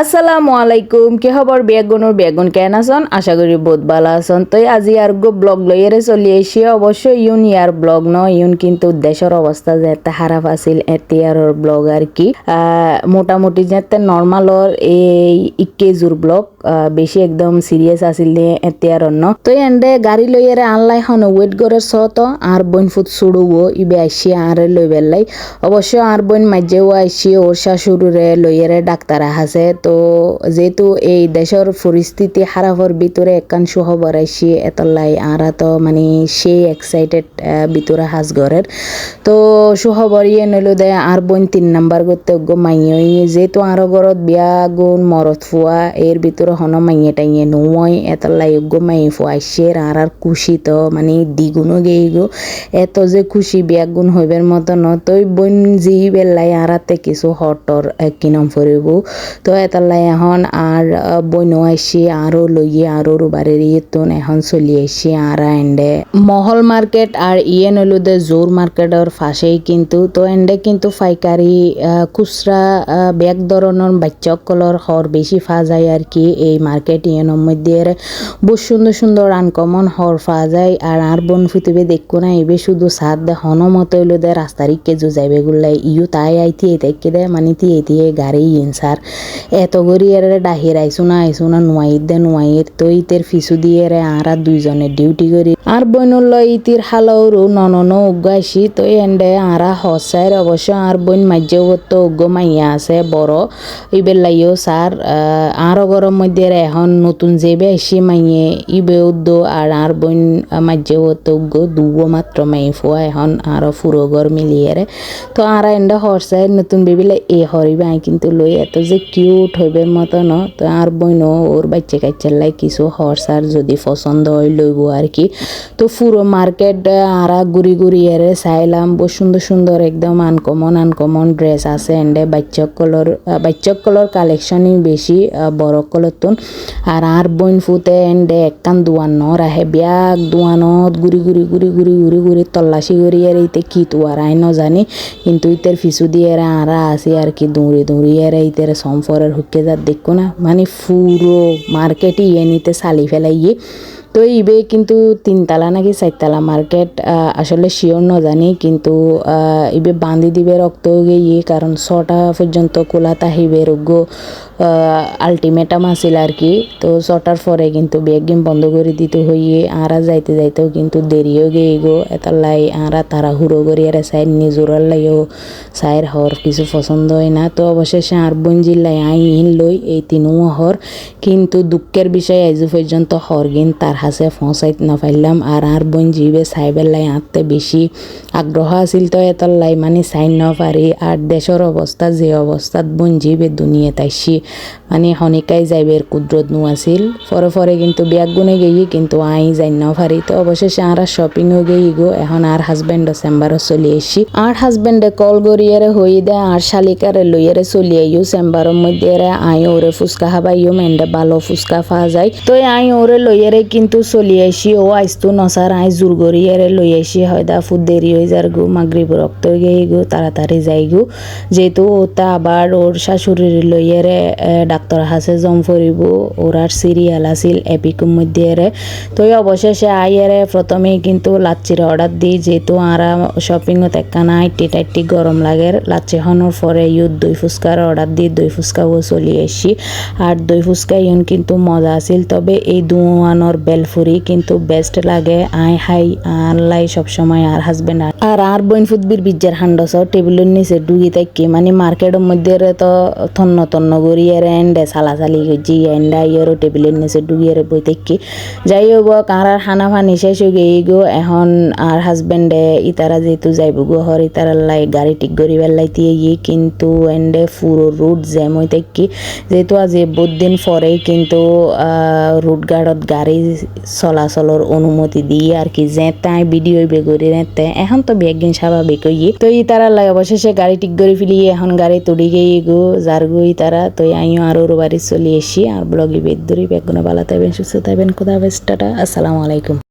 আসসালামু আলাইকুম। কি খবর বেগুনের বেগুন কেন আছেন? আশা করি বহুত ভালো আছেন। তো আজি আর গো ব্লগ লইয়ারে চলি আইসি অবশ্য ইউন ইয়ার ব্লগ ন, ইউন কিন্তু দেশের অবস্থা যেতে খারাপ আছিল এতে এতিয়ারর ব্লগ আর কি। মোটামুটি যেতে নর্মালর এই ইকেজুর ব্লগ বেশি একদম সিরিয়াস আছিল দিয়ে এতিয়ারর ন। তো এন্ডে গাড়ি লইয়ারে আনলাই হন ওয়েট করে সত আর বইন ফুট সুড়ুবো ইবে আইসি আরে লই বেলাই অবশ্য আর বইন মাঝেও আইসি ওর শাশুড়ে লইয়ারে ডাক্তার আছে তো যেহেতু এই দেশের পরিস্থিতি খারাপর ভিতরে একখান সুখবর আইসি, এতলাই আর তো মানে সেই এক্সাইটেড ভিতরে হাজ ঘরের। তো সুখবর ইয়ে নইলো দে, আর বোন তিন নাম্বার করতে গো মাইয়ই যেহেতু আরও ঘরত বিয়া গুণ, মরত ফুয়া, এর ভিতরে হন মাইয়ে টাইয়ে নয় এতলাই গো মাই ফুয়াইছে আর আর খুশি তো মানে দ্বিগুণও গেই গো। এত যে খুশি বিয়া গুণ হইবের মতো ন বোন জি বেলাই আরাতে কিছু হটর কিনম ফুরিব। তো এতালাই এখন আর বইনও আইসি, আরও লইয়ে, আরও রুবারের ইয়েতন এখন চলি আইসি, আর এন্ডে মহল মার্কেট আর ইয়ে নলুদে জোর মার্কেটের ফাঁসেই কিন্তু, তো এন্ডে কিন্তু ফাইকারি খুচরা ব্যাগ ধরনের বাচ্চকলর হর বেশি ফা যায় আর কি, এই মার্কেট ইয়েনের মধ্যে বহু সুন্দর সুন্দর আনকমন হর ফা যায়, আর আর বন ফুতিবে দেখো না, এবে শুধু সাত দে হন মতো হইল দে জু যাইবে গুলাই ইউ তাই আইতি এটাকে দে মানে তি এটি গাড়ি ইন সার এত গরি এর ডাহির আইসু না আইসু না, নুয়াইত দে, নুয়াইত তো ইতের ফিসু দিয়ে রে আর দুইজনে ডিউটি করি। আর বইনুল লই ইতির হালৌরু ননন উগাইছি তো এন্ডে আরা হসাইর অবশ্য আর বইন মাঝে তো উগ্গ মাইয়া আছে, বড়। ইবের লাইও স্যার আর গরম মধ্যে এখন নতুন যেবে আইসি মাইয়ে, ইবে উদ্দ আর আর বইন মাঝে তো উগ্গ দুগো মাত্র মাই ফুয়া এখন আর ফুরো ঘর মিলিয়ে রে তো আর এন্ডে হরসাই নতুন বেবিলে এ হরিবে আই কিন্তু লই এত যে কিউট হইবে মতো ন তো আর বইন ওর বাচ্চা কাচ্চার লাই কিছু হরসার যদি পছন্দ হয় লইব আর কি। তো পুরো মার্কেট আরা ঘুরি ঘুরি এরে চাইলাম বহু সুন্দর সুন্দর একদম আনকমন আনকমন ড্রেস আছে এন্ডে বাচ্চক কলর বাচ্চক কলর কালেকশনই বেশি আহ, বড় কলর তুন। আর আর বইন ফুতে এন্ডে একখান দোয়ান ন রাহে ব্যাগ দোয়ানত ঘুরি ঘুরি ঘুরি ঘুরি ঘুরি ঘুরি তল্লাশি করি আর ইতে কি তো আর আই জানি কিন্তু ইতের ফিসু দিয়ে এরা আরা আছে আর কি দৌড়ি দৌড়ি এরা ইতের সম্পরের হুকে যা দেখো না মানে পুরো মার্কেটই ইয়ে নিতে সালি ফেলাইয়ে। তো ইবে কিন্তু তিনতলা নাকি চারতলা মার্কেট আসলে শিওর ন জানি কিন্তু ইবে বান্ধি দিবে রক্ত গিয়ে কারণ ছটা পর্যন্ত কোলা তাহিবে রোগ্য। আলটিমেটাম আছিল আর কি। তো ছটার পরে কিন্তু বেগ গেম বন্ধ করে দিতে হইয়ে আরা যাইতে যাইতেও কিন্তু দেরিও গিয়ে গো। এটার লাই আরা তারা হুড়ো করি আর সাইড নিজুরার লাইও সাইর হর কিছু পছন্দ হয় না। তো অবশেষে আর বোন জিল্লাই আই লই এই তিনু হর কিন্তু দুঃখের বিষয় আজ পর্যন্ত হরগিন তার হাসে পৌঁছাইত না পারলাম আর আর বোন জিবে সাইবের লাই আঁততে বেশি আগ্রহ আছিল তো এতর লাই মানে চাইন ন পারি আর দেশের অবস্থা যে অবস্থাত বোন জিবে দুনিয়া তাইছি মানে হনিকাই যাইবের কুদরত নু আছিল। পরে পরে কিন্তু ব্যাগ গুনে গেই কিন্তু আই যাই ন পারি তো অবশেষে আর শপিংও গেই গো, এখন আর হাজবেন্ড চেম্বারও চলি এসি আর হাজবেন্ডে কল গড়িয়ারে হই দে, আর শালিকারে লইয়ারে চলি আইও চেম্বারের মধ্যে আই ওরে ফুচকা খাবাইও মেন্ডে ভালো ফুচকা ফা যায়। তো আই ওরে লইয়ারে কিন্তু চলি আইসি। ও আইসতো নসার আই জোর গড়িয়ারে লই আইসি। হয়দা ফুড দেরি হয়ে যার গো মাগরিব রক্ত গেই গো তাড়াতাড়ি যাই গো। যেহেতু ওটা আবার ওর শাশুড়ির লইয়ারে ডাক্তার হাসে জম ফরিব ওর আর সিরিয়াল আছিল এপিকুর মধ্যে তো অবশেষে আইয়ারে প্রথমে কিন্তু লাচ্চির অর্ডার দিই যেহেতু আরা শপিংত একখানা আইটি টাইটি গরম লাগে লাচ্চি হনোর পরে ইউত দই ফুচকার অর্ডার দিই দই ফুচকাও চলি আসি আর দই ফুচকা ইউন কিন্তু মজা আছিল, তবে এই দুয়ানোর বেলফুরি কিন্তু বেস্ট লাগে, আই হাই আনলাই সবসময় আর হাজবেন্ড আর আর বইন ফুটবির বিজ্জার হান্ডস টেবিলের নিচে ডুগি থাকি মানে মার্কেটের মধ্যে তো থন্ন তন্ন গড়িয়ে এন্ডে সালাসালি জি এন্ডা ইয়েরও টেবিলের নিচে ডুগিয়ে বই থাকি। যাই হোক আর খানা ফানি শেষ হয়ে গিয়ে গো এখন আর হাজবেন্ডে ইতারা যেহেতু যাইব গো, হর ইতারা লাই গাড়ি ঠিক করি বেলাই দিয়ে গিয়ে কিন্তু এন্ডে পুরো রুট জ্যাম হয়ে থাকি। যেহেতু আজ বহুত দিন পরেই কিন্তু রুট গার্ডত গাড়ি চলাচলের অনুমতি দিয়ে আর কি যে তাই ভিডিও বেগরি নেতে। এখন তো বেগিন স্বাভাবিক হইয়ে। তো ই লাই অবশেষে গাড়ি ঠিক করে ফেলি এখন গাড়ি তুড়ি গিয়ে গো যার গই তারা তো আইও আরও বাড়ি চলে এসি আর ব্লগে বেদ ধরি বেগুনে ভালো থাকবেন সুস্থ থাকবেন কোথাও টাটা, আসসালামু আলাইকুম।